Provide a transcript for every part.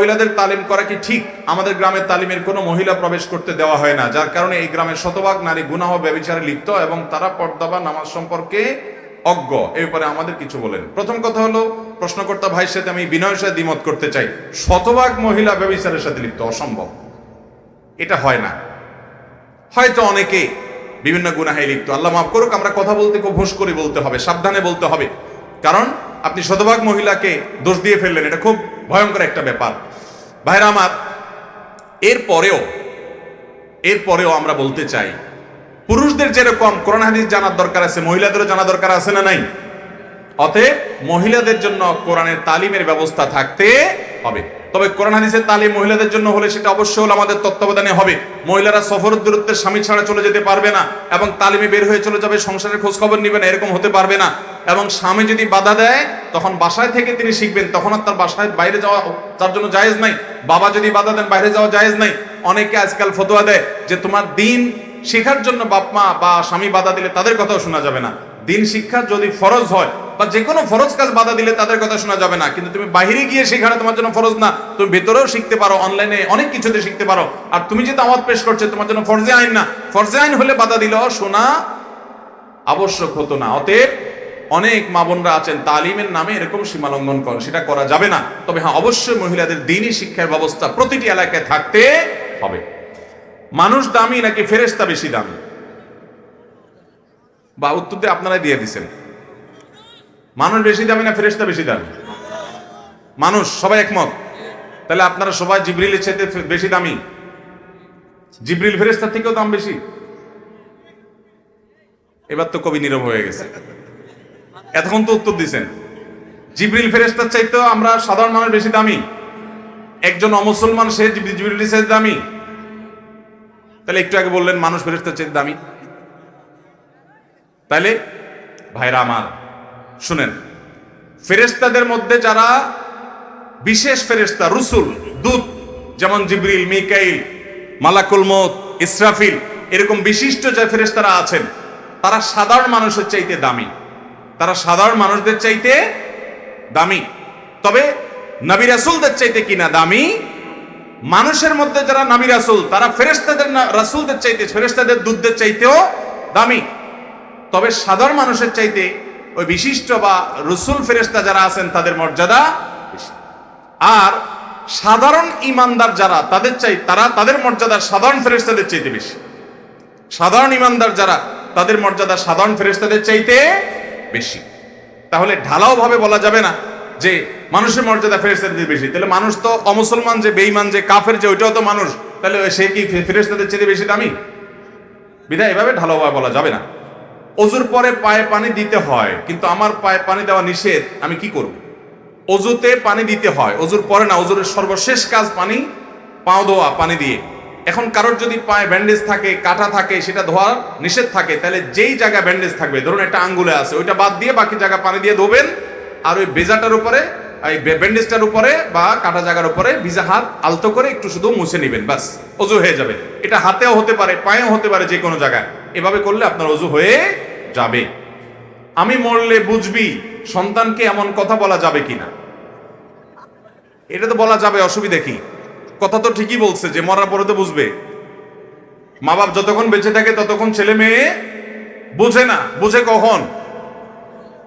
মহিলাদের তালিম করা কি ঠিক? আমাদের গ্রামের তালিমের কোনো মহিলা প্রবেশ করতে দেওয়া হয় না, যার কারণে এই গ্রামের শতভাগ নারী গুনাহ ব্যবচারে লিপ্ত এবং তারা পর্দা বা নামাজ সম্পর্কে অজ্ঞ। এ ব্যাপারে আমাদের কিছু বলেন। প্রথম কথা হলো, প্রশ্নকর্তা ভাইয়ের সাথে আমি বিনয়ের সাথে দ্বিমত করতে চাই। শতভাগ মহিলা ব্যবচারের সাথে লিপ্ত, অসম্ভব। এটা হয় না। হয়তো অনেকে বিভিন্ন গুনাহে লিপ্ত। আল্লাহ মাফ করুক, আমরা কথা বলতে খুব হোস করে বলতে হবে, সাবধানে বলতে হবে। কারণ আপনি শতভাগ মহিলাকে দোষ দিয়ে ফেললেন, এটা খুব ভয়ঙ্কর একটা ব্যাপার। ভাইরা আমার এরপরেও এরপরেও আমরা বলতে চাই, পুরুষদের যেরকম কোরআন হাদিস জানার দরকার আছে, মহিলাদেরও জানা দরকার আছে না নাই? অতএব মহিলাদের জন্য কোরআনের তালিমের ব্যবস্থা থাকতে হবে। তবে কোরআন হাদিসের তালিম মহিলাদের জন্য হলে সেটা অবশ্যই হলো আমাদের তত্ত্বাবধানে হবে। মহিলারা সফর দূরত্বের স্বামী ছাড়া চলে যেতে পারবে না এবং তালিমে বের হয়ে চলে যাবে, সংসারের খোঁজ খবর নিবে না, এরকম হতে পারবে না। এবং স্বামী যদি বাধা দেয়, তখন বাসায় থেকে তিনি শিখবেন, তখন আর তার বাসায় বাইরে যাওয়া তার জন্য জায়েজ নাই। বাবা যদি বাধা দেন, বাইরে যাওয়া জায়েজ নাই। অনেকে আজকাল ফতোয়া দেয় যে, তোমার দিন শেখার জন্য বাপ মা বা স্বামী বাধা দিলে তাদের কথাও শোনা যাবে না। দিন শিক্ষা যদি ফরজ হয় বা যে কোনো ফরজ কাজ বাধা দিলে তাদের কথা শোনা যাবে না। কিন্তু তুমি বাইরে গিয়ে সেখানে তোমার জন্য ফরজ না, তুমি ভেতরেও শিখতে পারো অনলাইনে অনেক কিছুতে শিখতে পারো। আর তুমি যে দাওয়াত পেশ করছে, তোমার জন্য ফরজে আইন না। ফরজে আইন হলে বাধা দিলেও শোনা আবশ্যক হতো না। অতএব অনেক মা বোনরা আছেন, তালিমের নামে এরকম সীমা লঙ্ঘন করেন সেটা করা যাবে না। তবে হ্যাঁ অবশ্যই মহিলাদের দিনই শিক্ষার ব্যবস্থা প্রতিটি এলাকায় থাকতে হবে। মানুষ দামি নাকি ফেরেস্তা বেশি দামি? বা উত্তর দিয়ে আপনারাই দিয়ে দিচ্ছেন মানুষ বেশি দামি না ফেরেস্তা বেশি দামি? মানুষ, সবাই একমত? তাহলে আপনারা সবাই জিব্রিলের চাইতে বেশি দামি? জিব্রিল ফেরেস্তার থেকেও দাম বেশি? এবার তো কবি নীরব হয়ে গেছে। এতক্ষণ তো উত্তর দিছেন। জিব্রিল ফেরেস্তার চাইতেও আমরা সাধারণ মানুষ বেশি দামি। একজন অমুসলমান, সে জিব- জিব্রিলের চাইতে দামি। তাহলে একটু আগে বললেন, মানুষ ফেরেস্তার চাইতে দামি। তাইলে, ভাইরা আমার শুনেন ফেরেস্তাদের মধ্যে যারা বিশেষ ফেরেস্তা রুসুল, দূত, যেমন জিবরিল, মিকাইল, মালাকুল মত ইসরাফিল, এরকম বিশিষ্ট যে ফেরেস্তারা আছেন, তারা সাধারণ মানুষের চাইতে দামি। তারা সাধারণ মানুষদের চাইতে দামি। তবে নবী রাসুলদের চাইতে কিনা দামি? মানুষের মধ্যে যারা নবী রাসুল, তারা ফেরেস্তাদের না- রাসূলদের চাইতে ফেরেস্তাদের দুধদের চাইতেও দামি। তবে সাধারণ মানুষের চাইতে ওই বিশিষ্ট বা রসুল ফেরেস্তা যারা আছেন, তাদের মর্যাদা আর সাধারণ ইমানদার যারা, তাদের চাই তারা তাদের মর্যাদা সাধারণ ফেরেস্তাদের চাইতে বেশি। সাধারণ ইমানদার যারা, তাদের মর্যাদা সাধারণ ফেরেস্তাদের চাইতে বেশি। তাহলে ঢালাও ভাবে বলা যাবে না যে মানুষের মর্যাদা ফেরেস্তাদের বেশি। তাহলে মানুষ তো অমুসলমান যে বেইমান যে কাফের যে, ওইটাও তো মানুষ। তাহলে সে কি ফেরেস্তাদের চাইতে বেশি দামি? বিধায় এভাবে ঢালাওভাবে বলা যাবে না। অজুর পরে পায়ে পানি দিতে হয়, কিন্তু আমার পায়ে পানি দেওয়া নিষেধ, আমি কি করব? অজুতে পানি দিতে হয় অজুর পরে না অজুরের সর্বশেষ কাজ পানি, পাও ধোয়া, পানি দিয়ে। এখন কারোর যদি পায়ে ব্যান্ডেজ থাকে, কাটা থাকে, সেটা ধোয়ার নিষেধ থাকে, তাহলে যেই জায়গায় ব্যান্ডেজ থাকবে, ধরুন একটা আঙ্গুলে আছে, ওইটা বাদ দিয়ে বাকি জায়গা পানি দিয়ে ধোবেন, আর ওই বেজাটার উপরে, এই ব্যান্ডেজটার উপরে বা কাটা জায়গার উপরে ভিজা হাত আলতো করে একটু শুধু মুছে নেবেন বাস অজু হয়ে যাবে। এটা হাতেও হতে পারে, পায়েও হতে পারে যে কোনো জায়গায়। এভাবে করলে আপনার অজু হয়ে যাবে। আমি মরলে বুঝবি সন্তানকে এমন কথা বলা যাবে কিনা। এটা তো বলা যাবে, অসুবিধা কি? কথা তো ঠিকই বলছে যে মরার পরে তো বুঝবে। মা বাপ যতক্ষণ বেঁচে থাকে ততক্ষণ ছেলে মেয়ে বুঝে না, বুঝে কখন?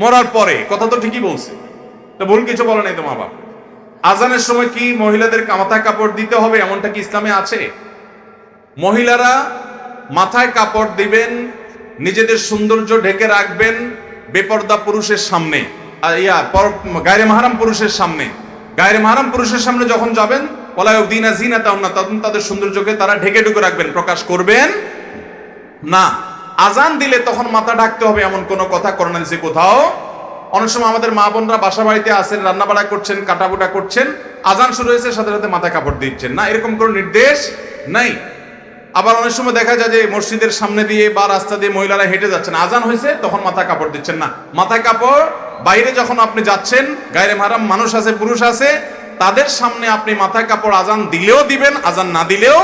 মরার পরে, কথা তো ঠিকই বলছে। তো ভুল কিছু বলে নাই তো মা বাপ আজানের সময় কি মহিলাদের মাথায় কাপড় দিতে হবে, এমনটা কি ইসলামে আছে? মহিলারা মাথায় কাপড় দিবেন নিজেদের সৌন্দর্য ঢেকে রাখবেন বেপর্দা পুরুষের সামনে। ইয়া গায়রে মাহারাম পুরুষের সামনে। গায়রে মাহারাম পুরুষের সামনে যখন যাবেন ওলায়ুদ্দিনা জিনা তাউনা তখন তাদের সৌন্দর্যকে তারা ঢেকে ঢুকে রাখবেন, প্রকাশ করবেন। না, আজান দিলে তখন মাথা ঢাকতে হবে এমন কোনো কথা করোনা দিছে কোথাও। অনেক সময় আমাদের মা বোনরা বাসা বাড়িতে আসেন রান্না বাড়া করছেন, কাটাকুটা করছেন, আজান শুরু হয়েছে, সাথে সাথে মাথায় কাপড় দিচ্ছেন। না, এরকম কোনো নির্দেশ নাই। আবার অনেক সময় দেখা যায় যে মসজিদের সামনে দিয়ে বা রাস্তা দিয়ে মহিলারা হেঁটে যাচ্ছেন। আজান হয়েছে, তখন মাথায় কাপড় দিচ্ছেন না। মাথায় কাপড়, বাইরে যখন আপনি যাচ্ছেন, গায়ের মারাম মানুষ আছে, পুরুষ আছে, তাদের সামনে আপনি মাথায় কাপড় আজান দিলেও দিবেন, আজান না দিলেও।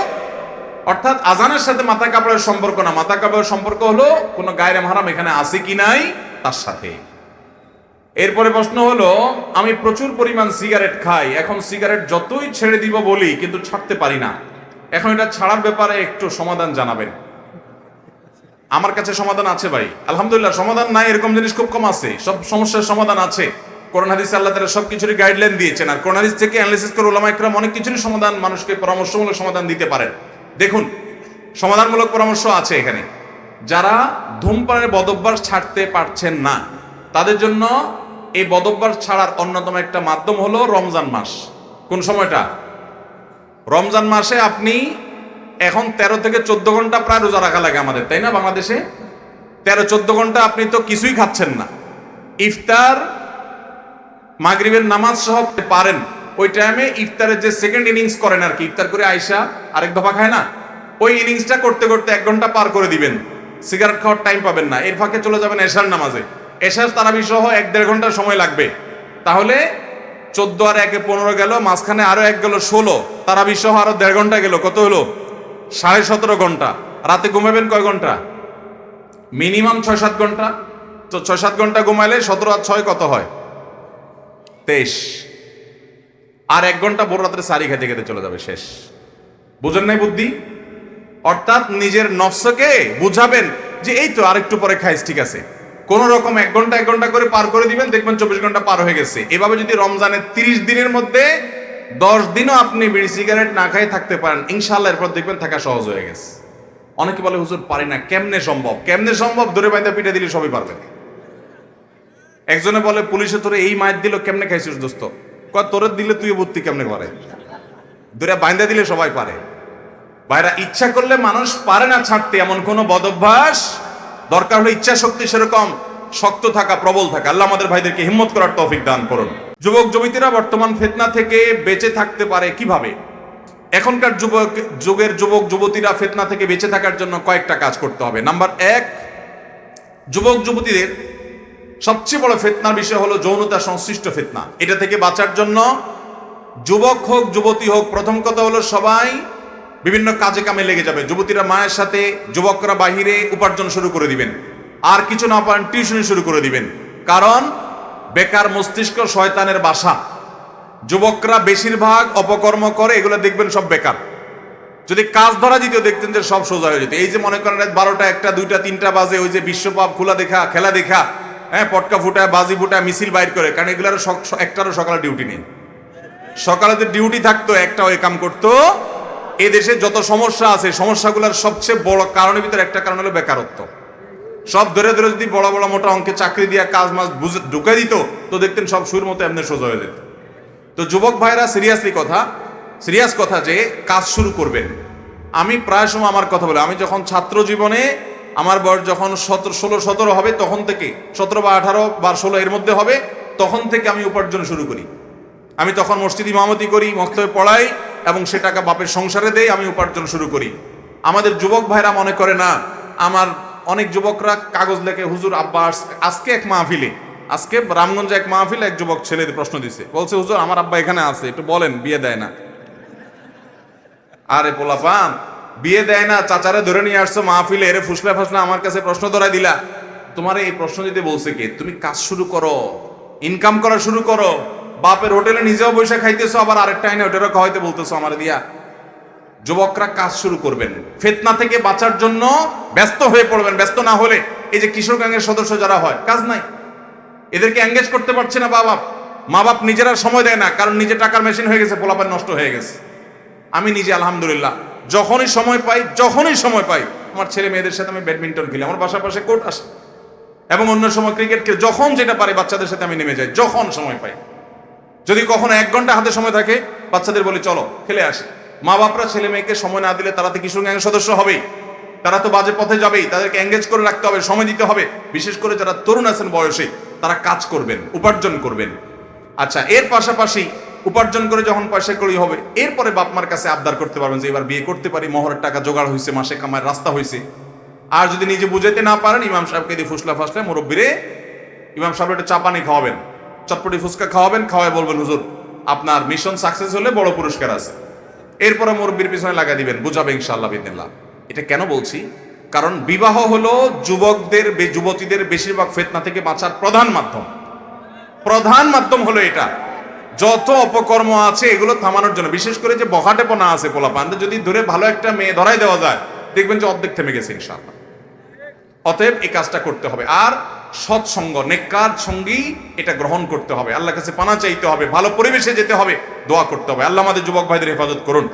অর্থাৎ আজানের সাথে মাথা কাপড়ের সম্পর্ক না। মাথা কাপড়ের সম্পর্ক হলো, কোনো গায়ের মাহারাম এখানে আছে কি নাই? তার সাথে। এরপরে প্রশ্ন হলো, আমি প্রচুর পরিমাণ সিগারেট খাই, এখন সিগারেট যতই ছেড়ে দিব বলি, কিন্তু ছাড়তে পারি না। এখন এটা ছাড়ার ব্যাপারে একটু সমাধান জানাবেন। আমার কাছে সমাধান আছে ভাই। আলহামদুলিল্লাহ, সমাধান নাই, এরকম জিনিস খুব কম আছে। সব সমস্যার সমাধান আছে। কোরআন হাদিস আল্লাহ তাআলা সব কিছুরই গাইডলাইন দিয়েছেন। আর হাদিস থেকে অ্যানালিসিস করে ওলামা ইকরাম অনেক কিছুরই সমাধান মানুষকে পরামর্শমূলক সমাধান দিতে পারেন। দেখুন, সমাধানমূলক পরামর্শ আছে এখানে। যারা ধূমপানের বদভ্যাস ছাড়তে পারছেন না, তাদের জন্য এই বদভ্যাস ছাড়ার অন্যতম একটা মাধ্যম হলো রমজান মাস। কোন সময়টা? রমজান মাসে আপনি এখন তেরো থেকে চোদ্দ ঘণ্টা প্রায় রোজা রাখা লাগে আমাদের, তাই না বাংলাদেশে? তেরো চোদ্দ ঘণ্টা আপনি তো কিছুই খাচ্ছেন না। ইফতার, মাগরিবের নামাজ সহ পারেন। ওই টাইমে ইফতারের যে সেকেন্ড ইনিংস করেন আর কি, ইফতার করে আয়সা আরেক দফা খায় না? ওই ইনিংসটা করতে করতে এক ঘণ্টা পার করে দিবেন। সিগারেট খাওয়ার টাইম পাবেন না। এর ফাঁকে চলে যাবেন এশার নামাজে। এশার তারাবি সহ এক দেড় ঘণ্টা সময় লাগবে। তাহলে চোদ্দ আর একে পনেরো গেল, মাঝখানে আরও এক গেল ষোলো। তারা সহ আরও দেড় ঘণ্টা গেল, কত হলো? সাড়ে সতেরো ঘণ্টা। রাতে ঘুমাবেন কয় ঘণ্টা? মিনিমাম ছয় সাত ঘণ্টা। তো ছয় সাত ঘণ্টা ঘুমাইলে সতেরো আর ছয় কত হয়? তেইশ। আর এক ঘণ্টা ভোর রাত্রে সারি খেতে খেতে চলে যাবে, শেষ। বুঝেন নাই বুদ্ধি? অর্থাৎ নিজের নফসকে বুঝাবেন যে, এই তো আরেকটু পরে খাইস, ঠিক আছে। কোন রকম এক ঘণ্টা এক ঘণ্টা করে পার করে দিবেন, দেখবেন চব্বিশ ঘণ্টা পার হয়ে গেছে। এভাবে যদি রমজানের তিরিশ দিনের মধ্যে দশ দিনও আপনি বিড়ি সিগারেট না খাই থাকতে পারেন ইনশাল্লাহ এরপর দেখবেন থাকা সহজ হয়ে গেছে। অনেকে বলে, হুজুর, পারি না, কেমনে সম্ভব? কেমনে সম্ভব? ধরে বাইন্দা পিঠে দিলে সবই পারবে। একজনে বলে, পুলিশে তোরে এই মায়ের দিল, কেমনে খাইছিস দোস্ত? কয়, তোরে দিলে তুই বুদ্ধি কেমনে করে ধরে বাইন্দা দিলে সবাই পারে। ভাইরা, ইচ্ছা করলে মানুষ পারে না ছাড়তে, এমন কোন বদভ্যাস দরকার হলে ইচ্ছা শক্তি সেরকম, শক্ত থাকা, প্রবল থাকা। আল্লাহ আমাদের ভাইদেরকে হিম্মত করার তৌফিক দান করুন। যুবক, যুবতীরা বর্তমান ফেতনা থেকে বেঁচে থাকতে পারে কীভাবে? এখনকার যুবক, যুগের যুবক, যুবতীরা ফেতনা থেকে বেঁচে থাকার জন্য কয়েকটা কাজ করতে হবে। নাম্বার এক, যুবক, যুবতীদের সবচেয়ে বড় ফেতনার বিষয় হলো যৌনতা সংশ্লিষ্ট ফেতনা। এটা থেকে বাঁচার জন্য যুবক হোক, যুবতী হোক, প্রথম কথা হলো সবাই বিভিন্ন কাজে কামে লেগে যাবে। যুবতীরা মায়ের সাথে, যুবকরা বাহিরে উপার্জন শুরু করে দিবেন। আর কিছু না পারেন টিউশনি শুরু করে দিবেন। কারণ, বেকার মস্তিষ্ক শয়তানের বাসা। যুবকরা বেশিরভাগ অপকর্ম করে, এগুলো দেখবেন সব বেকার। যদি কাজ ধরা দিত, দেখতেন যে সব সোজা হয়ে যেত। এই যে মনে করেন বারোটা, একটা, দুইটা, তিনটা বাজে, ওই যে বিশ্বকাপ খোলা দেখা, খেলা দেখা হ্যাঁ পটকা ফুটায়, বাজি ফুটায়, মিছিল বাইর করে, কারণ এগুলার সক- একটারও সকালে ডিউটি নেই। সকালে যে ডিউটি থাকতো, একটা ওই কাম করতো এ দেশে যত সমস্যা আছে, সমস্যাগুলোর সবচেয়ে বড় কারণের ভিতরে একটা কারণ হলো বেকারত্ব। সব ধরে ধরে যদি বড় বড় মোটা অঙ্কে চাকরি দিয়া কাজ মাস বুঝে ঢুকে দিত, তো দেখতেন সব সুর মতো এমনি সোজা হয়ে যেত। তো যুবক ভাইরা সিরিয়াসলি কথা সিরিয়াস কথা যে কাজ শুরু করবেন। আমি প্রায় সময় আমার কথা বলে, আমি যখন ছাত্র জীবনে আমার বয়স যখন সতেরো, ষোলো, সতেরো হবে, তখন থেকে সতেরো বা আঠারো বা ষোলো এর মধ্যে হবে, তখন থেকে আমি উপার্জন শুরু করি। আমি তখন মসজিদ ইমামতি করি, মক্তবে পড়াই এবং সে টাকা বাপের সংসারে দেই, আমি উপার্জন শুরু করি। আমাদের যুবক ভাইরা মনে করে না, আমার অনেক যুবকরা কাগজ লেখে, হুজুর আব্বা আজকে এক মাহফিলে, আজকে রামগঞ্জে এক মাহফিলে এক যুবক ছেলেদের প্রশ্ন দিছে। বলছে, হুজুর, আমার আব্বা এখানে আছে, একটু বলেন, বিয়ে দেয় না। আরে পোলাপান, বিয়ে দেয় না, চাচারে ধরে নিয়ে আসছো মাহফিলে, এরে ফুসলা ফাসলা আমার কাছে প্রশ্ন ধরাই দিলা। তোমার এই প্রশ্ন দিতে বলছে কে? তুমি কাজ শুরু করো ইনকাম করা শুরু করো বাপের হোটেলে নিজেও বসে খাইতেছো, আবার আরেকটা আইনে হোটেলে খাওয়াইতে বলতেছো আমার দিয়া। যুবকরা কাজ শুরু করবেন। ফেতনা থেকে বাঁচার জন্য ব্যস্ত হয়ে পড়বেন, ব্যস্ত না হলে এই যে কিশোর গ্যাংয়ের সদস্য যারা হয়, কাজ নাই। এদেরকে এঙ্গেজ করতে পারছে না বাবা মা বাপ নিজেরা সময় দেয় না, কারণ নিজে টাকার মেশিন হয়ে গেছে, পোলাপান নষ্ট হয়ে গেছে। আমি নিজে, আলহামদুলিল্লাহ, যখনই সময় পাই, যখনই সময় পাই, আমার ছেলে মেয়েদের সাথে আমি ব্যাডমিন্টন খেলি, আমার বাসার পাশে কোর্ট আসে। এবং অন্য সময় ক্রিকেট খেলে, যখন যেটা পারি বাচ্চাদের সাথে আমি নেমে যাই, যখন সময় পাই। যদি কখনো এক ঘণ্টা হাতে সময় থাকে, বাচ্চাদের বলি, চলো, খেলে আসি। মা বাপরা ছেলে মেয়েকে সময় না দিলে তারা তো কিশোর গ্যাংয়ের সদস্য হবেই। তারা তো বাজে পথে যাবেই, তাদেরকে এঙ্গেজ করে রাখতে হবে, সময় দিতে হবে। বিশেষ করে যারা তরুণ আছেন বয়সে, তারা কাজ করবেন, উপার্জন করবেন। আচ্ছা এর পাশাপাশি উপার্জন করে যখন পয়সা করি হবে, এরপরে বাপ মার কাছে আবদার করতে পারবেন যে, এবার বিয়ে করতে পারি, মহরের টাকা জোগাড় হয়েছে মাসে কামায় রাস্তা হয়েছে আর যদি নিজে বুঝাইতে না পারেন, ইমাম সাহেবকে দিয়ে ফুসলা ফাসলা, মুরব্বীরে, ইমাম সাহেব একটা চাপানি খাওয়াবেন। চটপটি ফুচকা খাওয়াবেন, খাওয়াই বলবেন, হুজুর, আপনার মিশন সাকসেস হলে বড় পুরস্কার আছে। এরপরে মুরব্বীর পিছনে লাগা দিবেন, বুঝাবে ইনশাআল্লাহ বিদিল্লাহ এটা কেন বলছি? কারণ বিবাহ হলো যুবকদের যুবতীদের বেশিরভাগ ফেতনা থেকে বাঁচার প্রধান মাধ্যম। প্রধান মাধ্যম হলো এটা। যত অপকর্ম আছে, এগুলো থামানোর জন্য, বিশেষ করে যে বহাটেপনা আছে পোলাপানদের, যদি ধরে ভালো একটা মেয়ে ধরাই দেওয়া যায়, দেখবেন যে অর্ধেক থেমে গেছে ইনশাআল্লাহ। অতএব এই কাজটা করতে হবে। আর সৎসঙ্গ, নেককার সঙ্গী এটা গ্রহণ করতে হবে। আল্লাহ কাছে পানা চাইতে হবে, ভালো পরিবেশে যেতে হবে, দোয়া করতে হবে। আল্লাহ আমাদের যুবক ভাইদের হেফাজত করুন।